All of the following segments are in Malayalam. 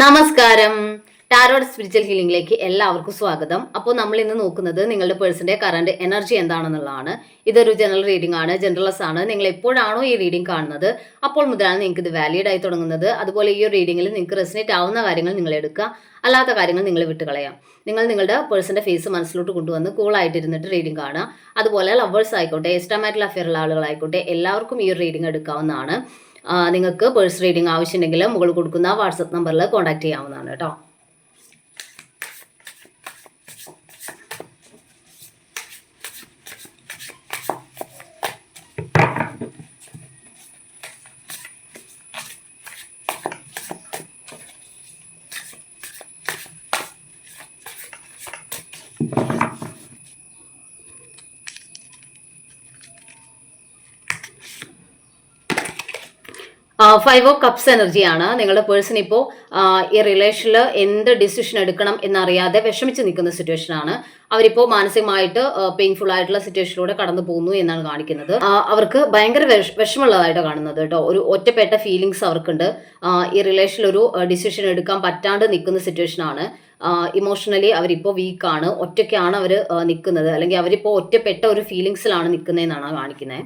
നമസ്കാരം. ടാരോഡ് സ്പിരിച്വൽ ഹീലിംഗിലേക്ക് എല്ലാവർക്കും സ്വാഗതം. അപ്പോൾ നമ്മൾ ഇന്ന് നോക്കുന്നത് നിങ്ങളുടെ പേഴ്സന്റെ കറണ്ട് എനർജി എന്താണെന്നുള്ളതാണ്. ഇതൊരു ജനറൽ റീഡിംഗ് ആണ് ജനറൽസ് ആണ്. നിങ്ങൾ എപ്പോഴാണോ ഈ റീഡിംഗ് കാണുന്നത് അപ്പോൾ മുതലാണ് നിങ്ങൾക്ക് ഇത് വാലിഡ് ആയി തുടങ്ങുന്നത്. അതുപോലെ ഈ റീഡിംഗിൽ നിങ്ങൾക്ക് റെസിനേറ്റ് ആവുന്ന കാര്യങ്ങൾ നിങ്ങൾ എടുക്കുക. അല്ലാത്ത കാര്യങ്ങൾ നിങ്ങൾ വിട്ടുകളയാം നിങ്ങൾ നിങ്ങളുടെ പേഴ്സന്റെ ഫേസ് മനസ്സിലോട്ട് കൊണ്ടുവന്ന് കൂളായിട്ട് ഇരുന്നിട്ട് റീഡിംഗ് കാണുക. അതുപോലെ ലവേഴ്സ് ആയിക്കോട്ടെ എക്സ്ട്രാമാറ്റൽ അഫെയറുള്ള ആളുകളായിക്കോട്ടെ എല്ലാവർക്കും ഈ റീഡിംഗ് എടുക്കാവുന്നതാണ്. നിങ്ങൾക്ക് പേഴ്സ് റീഡിംഗ് ആവശ്യമുണ്ടെങ്കിൽ മുകളിൽ കൊടുക്കുന്ന വാട്സപ്പ് നമ്പറിൽ കോൺടാക്ട് ചെയ്യാവുന്നതാണ് കേട്ടോ. ഫൈവ് ഓ കപ്സ് എനർജിയാണ് നിങ്ങളുടെ പേഴ്സൺ ഇപ്പോൾ ഈ റിലേഷനിൽ എന്ത് ഡിസിഷൻ എടുക്കണം എന്നറിയാതെ വിഷമിച്ച് നിൽക്കുന്ന സിറ്റുവേഷൻ ആണ്. അവരിപ്പോൾ മാനസികമായിട്ട് പെയിൻഫുൾ ആയിട്ടുള്ള സിറ്റുവേഷനിലൂടെ കടന്നു പോകുന്നു എന്നാണ് കാണിക്കുന്നത്. അവർക്ക് ഭയങ്കര വിഷമുള്ളതായിട്ട് കാണുന്നത് കേട്ടോ. ഒരു ഒറ്റപ്പെട്ട ഫീലിങ്സ് അവർക്കുണ്ട്. ഈ റിലേഷനിൽ ഒരു ഡിസിഷൻ എടുക്കാൻ പറ്റാണ്ട് നിൽക്കുന്ന സിറ്റുവേഷൻ ആണ്. ഇമോഷണലി അവരിപ്പോൾ വീക്കാണ് ഒറ്റയ്ക്കാണ് അവർ നിൽക്കുന്നത്. അല്ലെങ്കിൽ അവരിപ്പോൾ ഒറ്റപ്പെട്ട ഒരു ഫീലിങ്സിലാണ് നിൽക്കുന്നതെന്നാണ് കാണിക്കുന്നത്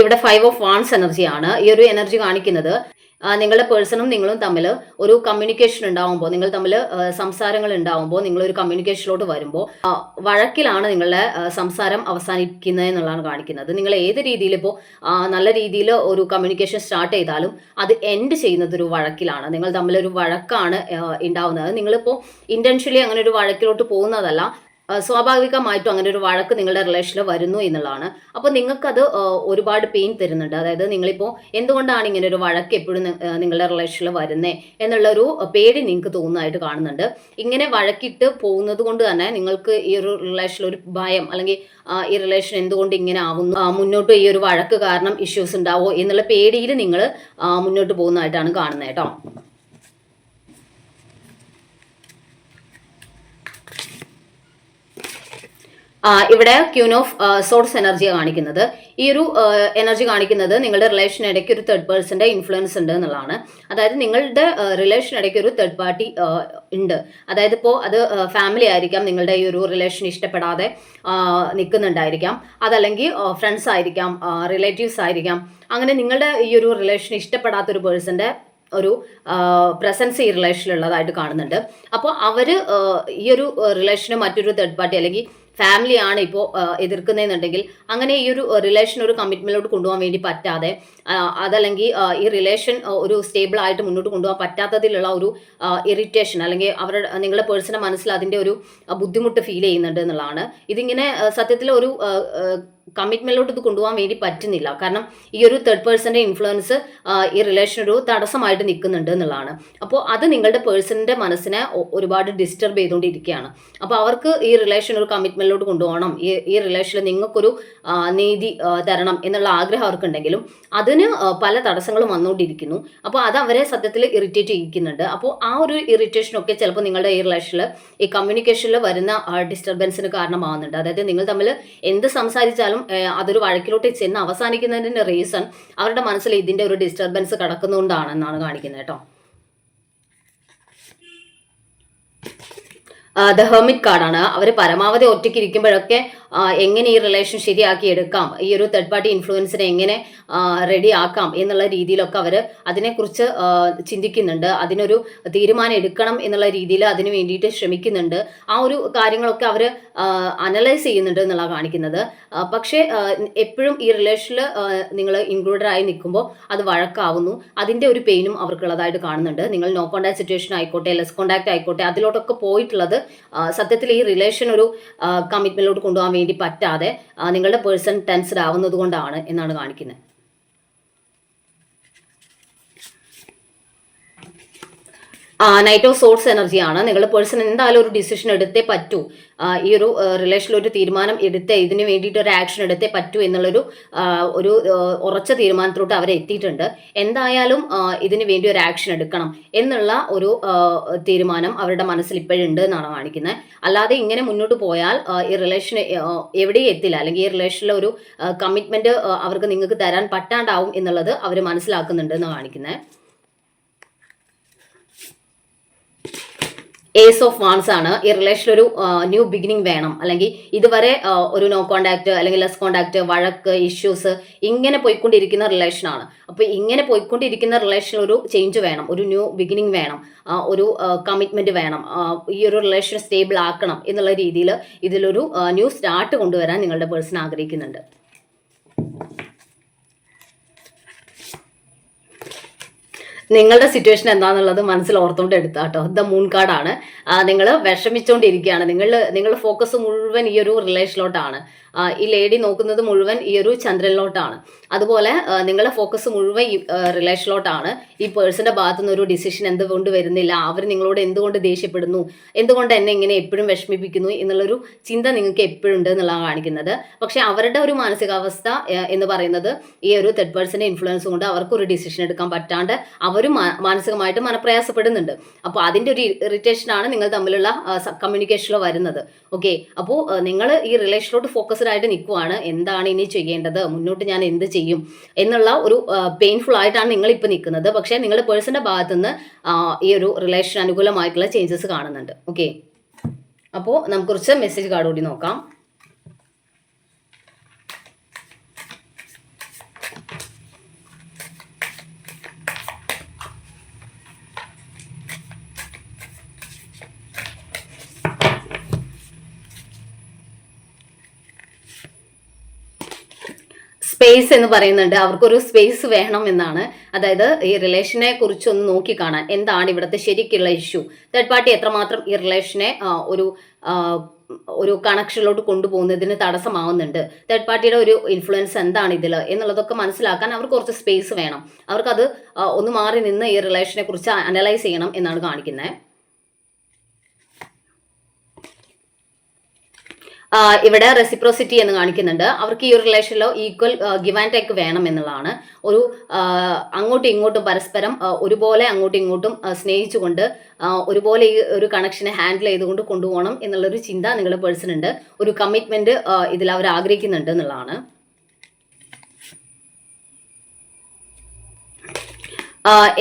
ഇവിടെ ഫൈവ് ഓഫ് വാൺസ് എനർജിയാണ് ഈ ഒരു എനർജി കാണിക്കുന്നത് നിങ്ങളുടെ പേഴ്സണും നിങ്ങളും തമ്മിൽ ഒരു കമ്മ്യൂണിക്കേഷൻ ഉണ്ടാവുമ്പോൾ നിങ്ങൾ തമ്മിൽ സംസാരങ്ങൾ ഉണ്ടാവുമ്പോൾ നിങ്ങൾ ഒരു കമ്മ്യൂണിക്കേഷനിലോട്ട് വരുമ്പോൾ വഴക്കിലാണ് നിങ്ങളുടെ സംസാരം അവസാനിക്കുന്നത് എന്നുള്ളതാണ് കാണിക്കുന്നത്. നിങ്ങൾ ഏത് രീതിയിൽ ഇപ്പോൾ നല്ല രീതിയിൽ ഒരു കമ്മ്യൂണിക്കേഷൻ സ്റ്റാർട്ട് ചെയ്താലും അത് എൻഡ് ചെയ്യുന്നത് ഒരു വഴക്കിലാണ്. നിങ്ങൾ തമ്മിൽ ഒരു വഴക്കാണ് ഉണ്ടാവുന്നത്. നിങ്ങളിപ്പോൾ ഇന്റൻഷ്യലി അങ്ങനെ ഒരു വഴക്കിലോട്ട് പോകുന്നതല്ല. സ്വാഭാവികമായിട്ടും അങ്ങനെ ഒരു വഴക്ക് നിങ്ങളുടെ റിലേഷനിൽ വരുന്നു എന്നുള്ളതാണ്. അപ്പോൾ നിങ്ങൾക്കത് ഒരുപാട് പെയിൻ തരുന്നുണ്ട്. അതായത് നിങ്ങളിപ്പോൾ എന്തുകൊണ്ടാണ് ഇങ്ങനെ ഒരു വഴക്ക് എപ്പോഴും നിങ്ങളുടെ റിലേഷനിൽ വരുന്നേ എന്നുള്ളൊരു പേടി നിങ്ങൾക്ക് തോന്നുന്നതായിട്ട് കാണുന്നുണ്ട്. ഇങ്ങനെ വഴക്കിട്ട് പോകുന്നത് കൊണ്ട് തന്നെ നിങ്ങൾക്ക് ഈ ഒരു റിലേഷനിൽ ഒരു ഭയം അല്ലെങ്കിൽ ഈ റിലേഷൻ എന്തുകൊണ്ട് ഇങ്ങനെ ആവുന്നു? മുന്നോട്ട് ഈ ഒരു വഴക്ക് കാരണം ഇഷ്യൂസ് ഉണ്ടാവോ എന്നുള്ള പേടിയിൽ നിങ്ങൾ മുന്നോട്ട് പോകുന്നതായിട്ടാണ് കാണുന്നത് കേട്ടോ. ഇവിടെ ക്യൂൻ ഓഫ് സോഴ്സ് എനർജി കാണിക്കുന്നത്. ഈ ഒരു എനർജി കാണിക്കുന്നത് നിങ്ങളുടെ റിലേഷൻ ഇടയ്ക്ക് ഒരു തേർഡ് പേഴ്സന്റെ ഇൻഫ്ലുവൻസ് ഉണ്ട് എന്നുള്ളതാണ്. അതായത് നിങ്ങളുടെ റിലേഷൻ ഇടയ്ക്ക് ഒരു തേർഡ് പാർട്ടി ഉണ്ട്. അതായത് ഇപ്പോൾ അത് ഫാമിലി ആയിരിക്കാം നിങ്ങളുടെ ഈ ഒരു റിലേഷൻ ഇഷ്ടപ്പെടാതെ നിൽക്കുന്നുണ്ടായിരിക്കാം അതല്ലെങ്കിൽ ഫ്രണ്ട്സ് ആയിരിക്കാം റിലേറ്റീവ്സ് ആയിരിക്കാം. അങ്ങനെ നിങ്ങളുടെ ഈ ഒരു റിലേഷൻ ഇഷ്ടപ്പെടാത്ത ഒരു പേഴ്സന്റെ ഒരു പ്രസൻസ് ഈ റിലേഷനിലുള്ളതായിട്ട് കാണുന്നുണ്ട്. അപ്പോൾ അവർ ഈ ഒരു റിലേഷന് മറ്റൊരു തേർഡ് പാർട്ടി അല്ലെങ്കിൽ ഫാമിലി ആണ് ഇപ്പോൾ എതിർക്കുന്നതെന്നുണ്ടെങ്കിൽ അങ്ങനെ ഈ ഒരു റിലേഷൻ ഒരു കമ്മിറ്റ്മെന്റിലോട്ട് കൊണ്ടുപോകാൻ വേണ്ടി പറ്റാതെ അതല്ലെങ്കിൽ ഈ റിലേഷൻ ഒരു സ്റ്റേബിൾ ആയിട്ട് മുന്നോട്ട് കൊണ്ടുപോകാൻ പറ്റാത്തതിലുള്ള ഒരു ഇറിറ്റേഷൻ അല്ലെങ്കിൽ അവരുടെ നിങ്ങളുടെ പേഴ്സണൽ മനസ്സിൽ അതിന്റെ ഒരു ബുദ്ധിമുട്ട് ഫീൽ ചെയ്യുന്നുണ്ട് എന്നുള്ളതാണ്. ഇതിങ്ങനെ സത്യത്തിൽ ഒരു കമ്മിറ്റ്മെന്റിലോട്ട് ഇത് കൊണ്ടുപോകാൻ വേണ്ടി പറ്റുന്നില്ല. കാരണം ഈ ഒരു തേർഡ് പേഴ്സന്റെ ഇൻഫ്ലുവൻസ് ഈ റിലേഷൻ ഒരു തടസ്സമായിട്ട് നിൽക്കുന്നുണ്ട് എന്നുള്ളതാണ്. അപ്പോൾ അത് നിങ്ങളുടെ പേഴ്സണിന്റെ മനസ്സിനെ ഒരുപാട് ഡിസ്റ്റർബ് ചെയ്തുകൊണ്ടിരിക്കുകയാണ്. അപ്പോൾ അവർക്ക് ഈ റിലേഷൻ ഒരു കമ്മിറ്റ്മെന്റിലോട്ട് കൊണ്ടുപോകണം. ഈ ഈ റിലേഷനിൽ നിങ്ങൾക്കൊരു നീതി തരണം എന്നുള്ള ആഗ്രഹം അവർക്കുണ്ടെങ്കിലും അതിന് പല തടസ്സങ്ങളും വന്നുകൊണ്ടിരിക്കുന്നു. അപ്പോൾ അത് അവരെ സത്യത്തിൽ ഇറിറ്റേറ്റ് ചെയ്യിക്കുന്നുണ്ട്. അപ്പോൾ ആ ഒരു ഇറിറ്റേഷൻ ഒക്കെ ചിലപ്പോൾ നിങ്ങളുടെ ഈ റിലേഷനിൽ ഈ കമ്മ്യൂണിക്കേഷനിൽ വരുന്ന ഡിസ്റ്റർബൻസിന് കാരണമാവുന്നുണ്ട്. അതായത് നിങ്ങൾ തമ്മിൽ എന്ത് സംസാരിച്ചാലും ആ, അതൊരു വഴക്കിലോട്ട് ചെന്ന് അവസാനിക്കുന്നതിന്റെ റീസൺ അവരുടെ മനസ്സിൽ ഇതിന്റെ ഒരു ഡിസ്റ്റർബൻസ് കിടക്കുന്നതുകൊണ്ടാണെന്നാണ് കാണിക്കുന്നത് കേട്ടോ. ദ ഹെർമിറ്റ് കാർഡാണ്. അവർ പരമാവധി ഒറ്റയ്ക്ക് ഇരിക്കുമ്പോഴൊക്കെ എങ്ങനെ ഈ റിലേഷൻ ശരിയാക്കി എടുക്കാം? ഈ ഒരു തേർഡ് പാർട്ടി ഇൻഫ്ലുവൻസിനെ എങ്ങനെ റെഡി ആക്കാം എന്നുള്ള രീതിയിലൊക്കെ അവർ അതിനെക്കുറിച്ച് ചിന്തിക്കുന്നുണ്ട്. അതിനൊരു തീരുമാനം എടുക്കണം എന്നുള്ള രീതിയിൽ അതിന് വേണ്ടിയിട്ട് ശ്രമിക്കുന്നുണ്ട്. ആ ഒരു കാര്യങ്ങളൊക്കെ അവർ അനലൈസ് ചെയ്യുന്നുണ്ട് എന്നുള്ള കാണിക്കുന്നത്. പക്ഷേ എപ്പോഴും ഈ റിലേഷനിൽ നിങ്ങൾ ഇൻക്ലൂഡഡ് ആയി നിൽക്കുമ്പോൾ അത് വഴക്കാവുന്നു. അതിന്റെ ഒരു പെയിനും അവർക്കുള്ളതായിട്ട് കാണുന്നുണ്ട്. നിങ്ങൾ നോ കോണ്ടാക്ട് സിറ്റുവേഷൻ ആയിക്കോട്ടെ ലെസ് കോണ്ടാക്ട് ആയിക്കോട്ടെ അതിലോട്ടൊക്കെ പോയിട്ടുള്ളത് സത്യത്തിൽ ഈ റിലേഷൻ ഒരു കമ്മിറ്റ്മെന്റിലോട്ട് കൊണ്ടുപോകാൻ പറ്റാതെ നിങ്ങളുടെ പേഴ്സൺ ടെൻസ്ഡ് ആവുന്നത് കൊണ്ടാണ് എന്നാണ് കാണിക്കുന്നത് നൈറ്റ് ഓഫ് സോഴ്സ് എനർജിയാണ് നിങ്ങൾ പേഴ്സൺ എന്തായാലും ഒരു ഡിസിഷൻ എടുത്തേ പറ്റൂ. ഈ ഒരു റിലേഷനിൽ ഒരു തീരുമാനം എടുത്തേ ഇതിന് വേണ്ടിയിട്ട് ഒരു ആക്ഷൻ എടുത്തേ പറ്റൂ എന്നുള്ളൊരു ഒരു ഉറച്ച തീരുമാനത്തിലോട്ട് അവർ എത്തിയിട്ടുണ്ട്. എന്തായാലും ഇതിനു ഇതിന് വേണ്ടി ഒരു ആക്ഷൻ എടുക്കണം എന്നുള്ള ഒരു തീരുമാനം അവരുടെ മനസ്സിൽ ഇപ്പോഴുണ്ട് എന്നാണ് കാണിക്കുന്നത് അല്ലാതെ ഇങ്ങനെ മുന്നോട്ട് പോയാൽ ഈ റിലേഷൻ എവിടെയും എത്തില്ല. അല്ലെങ്കിൽ ഈ റിലേഷനിലെ ഒരു കമ്മിറ്റ്മെന്റ് അവർക്ക് നിങ്ങൾക്ക് തരാൻ പറ്റാണ്ടാവും എന്നുള്ളത് അവർ മനസ്സിലാക്കുന്നുണ്ട് എന്ന് കാണിക്കുന്നത് ഏസ് ഓഫ് വാൺസ് ആണ്. ഈ റിലേഷൻ ഒരു ന്യൂ ബിഗിനിങ് വേണം. അല്ലെങ്കിൽ ഇതുവരെ ഒരു നോ കോണ്ടാക്ട് അല്ലെങ്കിൽ ലെസ് കോണ്ടാക്ട് വഴക്ക് ഇഷ്യൂസ് ഇങ്ങനെ പോയിക്കൊണ്ടിരിക്കുന്ന റിലേഷനാണ് അപ്പോൾ ഇങ്ങനെ പോയിക്കൊണ്ടിരിക്കുന്ന റിലേഷൻ ഒരു ചേഞ്ച് വേണം. ഒരു ന്യൂ ബിഗിനിങ് വേണം. ഒരു കമ്മിറ്റ്മെന്റ് വേണം. ഈ ഒരു റിലേഷൻ സ്റ്റേബിൾ ആക്കണം എന്നുള്ള രീതിയിൽ ഇതിലൊരു ന്യൂ സ്റ്റാർട്ട് കൊണ്ടുവരാൻ നിങ്ങളുടെ പേഴ്സൺ ആഗ്രഹിക്കുന്നുണ്ട്. നിങ്ങളുടെ സിറ്റുവേഷൻ എന്താണെന്നുള്ളത് മനസ്സിൽ ഓർത്തുകൊണ്ട് എടുത്താ കേട്ടോ ദ മൂൺ കാർഡാണ് നിങ്ങൾ വിഷമിച്ചുകൊണ്ടിരിക്കുകയാണ് നിങ്ങൾ നിങ്ങളുടെ ഫോക്കസ് മുഴുവൻ ഈ ഒരു റിലേഷനിലോട്ടാണ് ഈ ലേഡി നോക്കുന്നത് മുഴുവൻ ഈ ഒരു ചന്ദ്രനിലോട്ടാണ്. അതുപോലെ നിങ്ങളുടെ ഫോക്കസ് മുഴുവൻ ഈ റിലേഷനിലോട്ടാണ് ഈ പേഴ്സന്റെ ഭാഗത്തു നിന്ന് ഒരു ഡിസിഷൻ എന്തുകൊണ്ട് വരുന്നില്ല? അവർ നിങ്ങളോട് എന്തുകൊണ്ട് ദേഷ്യപ്പെടുന്നു? എന്തുകൊണ്ട് എന്നെ ഇങ്ങനെ എപ്പോഴും വിഷമിപ്പിക്കുന്നു? എന്നുള്ളൊരു ചിന്ത നിങ്ങൾക്ക് എപ്പോഴും ഉണ്ട് എന്നുള്ളതാണ് കാണിക്കുന്നത്. പക്ഷെ അവരുടെ ഒരു മാനസികാവസ്ഥ എന്ന് പറയുന്നത് ഈ ഒരു തെഡ് പേഴ്സന്റെ ഇൻഫ്ലുവൻസ് കൊണ്ട് അവർക്ക് ഒരു ഡിസിഷൻ എടുക്കാൻ പറ്റാണ്ട് അവരും മാനസികമായിട്ട് മനപ്രയാസപ്പെടുന്നുണ്ട്. അപ്പോൾ അതിന്റെ ഒരു ഇറിറ്റേഷൻ ആണ് നിങ്ങൾ തമ്മിലുള്ള കമ്മ്യൂണിക്കേഷനിൽ വരുന്നത്. ഓക്കെ അപ്പോൾ നിങ്ങൾ ഈ റിലേഷനിലോട്ട് ഫോക്കസ്ഡ് ആയിട്ട് നിൽക്കുവാണ് എന്താണ് ഇനി ചെയ്യേണ്ടത്? മുന്നോട്ട് ഞാൻ എന്ത് ചെയ്യും? എന്നുള്ള ഒരു പെയിൻഫുൾ ആയിട്ടാണ് നിങ്ങൾ ഇപ്പോൾ നിൽക്കുന്നത് പക്ഷേ നിങ്ങളുടെ ഭാഗത്തുനിന്ന് നിന്ന് ഈ ഒരു റിലേഷൻ അനുകൂലമായിട്ടുള്ള ചേഞ്ചസ് കാണുന്നുണ്ട്. ഓക്കെ അപ്പോൾ നമുക്ക് കുറച്ച് മെസ്സേജ് കാർഡ് കൂടി നോക്കാം. സ്പേസ് എന്ന് പറയുന്നുണ്ട്. അവർക്കൊരു സ്പേസ് വേണം എന്നാണ്. അതായത് ഈ റിലേഷനെ കുറിച്ച് ഒന്ന് നോക്കി കാണാൻ എന്താണ് ഇവിടുത്തെ ശരിക്കുള്ള ഇഷ്യൂ തേർഡ് പാർട്ടി എത്രമാത്രം ഈ റിലേഷനെ ഒരു ഒരു കണക്ഷനിലോട്ട് കൊണ്ടുപോകുന്നതിന് തടസ്സമാവുന്നുണ്ട്. തേർഡ് പാർട്ടിയുടെ ഒരു ഇൻഫ്ലുവൻസ് എന്താണ് ഇതിൽ എന്നുള്ളതൊക്കെ മനസ്സിലാക്കാൻ അവർക്ക് കുറച്ച് സ്പേസ് വേണം. അവർക്കത് ഒന്ന് മാറി നിന്ന് ഈ റിലേഷനെ കുറിച്ച് അനലൈസ് ചെയ്യണം എന്നാണ് കാണിക്കുന്നത് ഇവിടെ റെസിപ്രോസിറ്റി എന്ന് കാണിക്കുന്നുണ്ട്. അവർക്ക് ഈ ഒരു റിലേഷനിലോ ഈക്വൽ ഗിവ് ആൻഡ് ടേക്ക് വേണം എന്നുള്ളതാണ്. ഒരു അങ്ങോട്ടും ഇങ്ങോട്ടും പരസ്പരം ഒരുപോലെ അങ്ങോട്ടും ഇങ്ങോട്ടും സ്നേഹിച്ചുകൊണ്ട് ഒരുപോലെ ഈ ഒരു കണക്ഷനെ ഹാൻഡിൽ ചെയ്തുകൊണ്ട് കൊണ്ടുപോകണം എന്നുള്ളൊരു ചിന്ത നിങ്ങളുടെ പേഴ്സണുണ്ട് ഒരു കമ്മിറ്റ്മെന്റ് ഇതിൽ അവർ ആഗ്രഹിക്കുന്നുണ്ട് എന്നുള്ളതാണ്.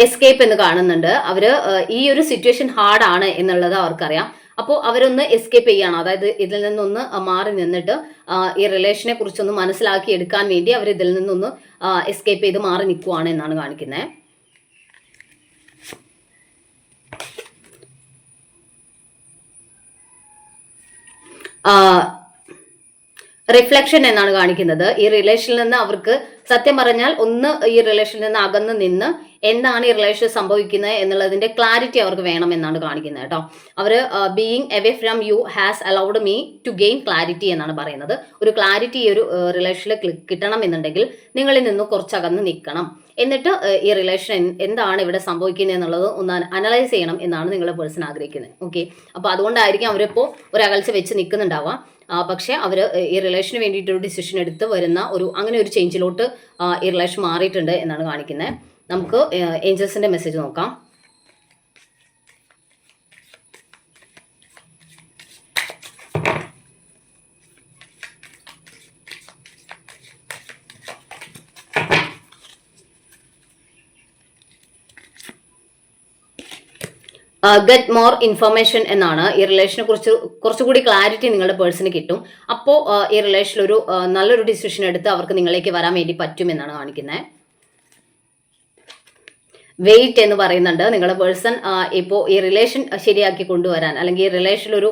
എസ്കേപ്പ് എന്ന് കാണുന്നുണ്ട്. അവർ ഈ ഒരു സിറ്റുവേഷൻ ഹാർഡാണ് എന്നുള്ളത് അവർക്കറിയാം. അപ്പോൾ അവരൊന്ന് എസ്കേപ്പ് ചെയ്യണം. അതായത് ഇതിൽ നിന്നൊന്ന് മാറി നിന്നിട്ട് ഈ റിലേഷനെ കുറിച്ചൊന്ന് മനസ്സിലാക്കി എടുക്കാൻ വേണ്ടി അവർ ഇതിൽ നിന്നൊന്ന് എസ്കേപ്പ് ചെയ്ത് മാറി നിൽക്കുവാണ് എന്നാണ് കാണിക്കുന്നത് റിഫ്ലക്ഷൻ എന്നാണ് കാണിക്കുന്നത്. ഈ റിലേഷനിൽ നിന്ന് അവർക്ക് സത്യം പറഞ്ഞാൽ ഒന്ന് ഈ റിലേഷനിൽ നിന്ന് അകന്ന് നിന്ന് എന്താണ് ഈ റിലേഷൻ സംഭവിക്കുന്നത് എന്നുള്ളതിന്റെ ക്ലാരിറ്റി അവർക്ക് വേണം എന്നാണ് കാണിക്കുന്നത് കേട്ടോ. അവർ being away from you has allowed me to gain clarity എന്നാണ് പറയുന്നത്. ഒരു ക്ലാരിറ്റി ഈ ഒരു റിലേഷനിൽ കിട്ടണം എന്നുണ്ടെങ്കിൽ നിങ്ങളിൽ നിന്ന് കുറച്ചകന്ന് നിൽക്കണം. എന്നിട്ട് ഈ റിലേഷൻ എന്താണ് ഇവിടെ സംഭവിക്കുന്നത് എന്നുള്ളത് ഒന്ന് അനലൈസ് ചെയ്യണം എന്നാണ് നിങ്ങളുടെ പേഴ്സൺ ആഗ്രഹിക്കുന്നത്. ഓക്കെ അപ്പോൾ അതുകൊണ്ടായിരിക്കും അവരിപ്പോൾ ഒരു അകൽച്ച വെച്ച് നിൽക്കുന്നുണ്ടാവുക. പക്ഷേ അവർ ഈ റിലേഷന് വേണ്ടിയിട്ടൊരു ഡിസിഷൻ എടുത്ത് വരുന്ന ഒരു അങ്ങനെ ഒരു ചേഞ്ചിലോട്ട് ഈ റിലേഷൻ മാറിയിട്ടുണ്ട് എന്നാണ് കാണിക്കുന്നത്. നമുക്ക് ഏഞ്ചൽസിന്റെ മെസ്സേജ് നോക്കാം. ഗെറ്റ് മോർ ഇൻഫർമേഷൻ എന്നാണ് ഈ റിലേഷനെ കുറിച്ച് കുറച്ചുകൂടി ക്ലാരിറ്റി നിങ്ങളുടെ പേഴ്സണ് കിട്ടും. അപ്പോൾ ഈ റിലേഷനിൽ ഒരു നല്ലൊരു ഡിസിഷൻ എടുത്ത് അവർക്ക് നിങ്ങളിലേക്ക് വരാൻ വേണ്ടി പറ്റുമെന്നാണ് കാണിക്കുന്നത് വെയിറ്റ് എന്ന് പറയുന്നുണ്ട്. നിങ്ങളുടെ പേഴ്സൺ ഇപ്പോൾ ഈ റിലേഷൻ ശരിയാക്കി കൊണ്ടുവരാൻ അല്ലെങ്കിൽ ഈ റിലേഷനിൽ ഒരു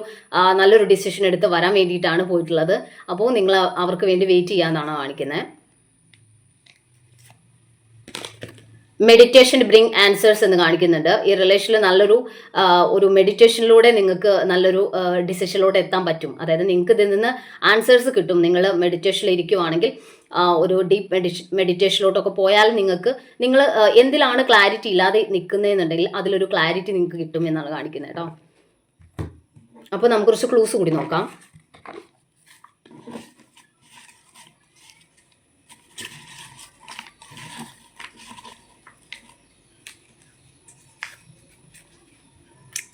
നല്ലൊരു ഡിസിഷൻ എടുത്ത് വരാൻ വേണ്ടിയിട്ടാണ് പോയിട്ടുള്ളത്. അപ്പോൾ നിങ്ങൾ അവർക്ക് വേണ്ടി വെയിറ്റ് ചെയ്യാന്നാണ് കാണിക്കുന്നത് മെഡിറ്റേഷൻ ബ്രിങ് ആൻസേഴ്സ് എന്ന് കാണിക്കുന്നുണ്ട്. ഈ റിലേഷനിൽ നല്ലൊരു ഒരു മെഡിറ്റേഷനിലൂടെ നിങ്ങൾക്ക് നല്ലൊരു ഡിസിഷനിലൂടെ എത്താൻ പറ്റും. അതായത് നിങ്ങൾക്ക് ഇതിൽ നിന്ന് ആൻസേഴ്സ് കിട്ടും. നിങ്ങൾ മെഡിറ്റേഷനിൽ ഇരിക്കുവാണെങ്കിൽ ഒരു ഡീപ്പ് മെഡിറ്റേഷ മെഡിറ്റേഷനിലോട്ടൊക്കെ പോയാൽ നിങ്ങൾക്ക് നിങ്ങൾ എന്തിലാണ് ക്ലാരിറ്റി ഇല്ലാതെ നിൽക്കുന്നതെന്നുണ്ടെങ്കിൽ അതിലൊരു ക്ലാരിറ്റി നിങ്ങൾക്ക് കിട്ടും എന്നാണ് കാണിക്കുന്നത് കേട്ടോ അപ്പോൾ നമുക്ക് കുറച്ച് ക്ലൂസ് കൂടി നോക്കാം.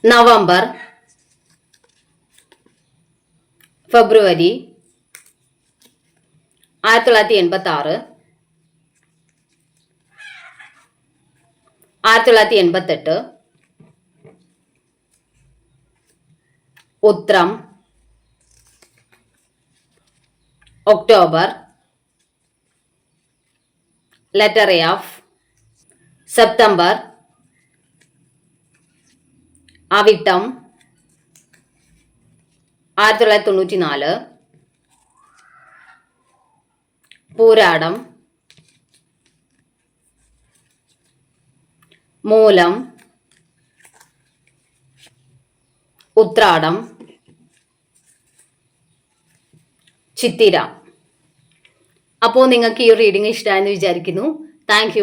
നവംബർ ഫെബ്രുവരി ആയിരത്തി തൊള്ളായിരത്തി എൺപത്തി ആറ് ആയിരത്തി തൊള്ളായിരത്തി എൺപത്തെട്ട് ഉത്രം ഒക്ടോബർ ലെറ്റർ ഓഫ് സെപ്റ്റംബർ അവിട്ടം ആയിരത്തി തൊള്ളായിരത്തി തൊണ്ണൂറ്റി നാല് പൂരാടം മൂലം ഉത്രാടം ചിത്തിര. അപ്പോൾ നിങ്ങൾക്ക് ഈ റീഡിംഗ് ഇഷ്ടമായെന്ന് വിചാരിക്കുന്നു. താങ്ക്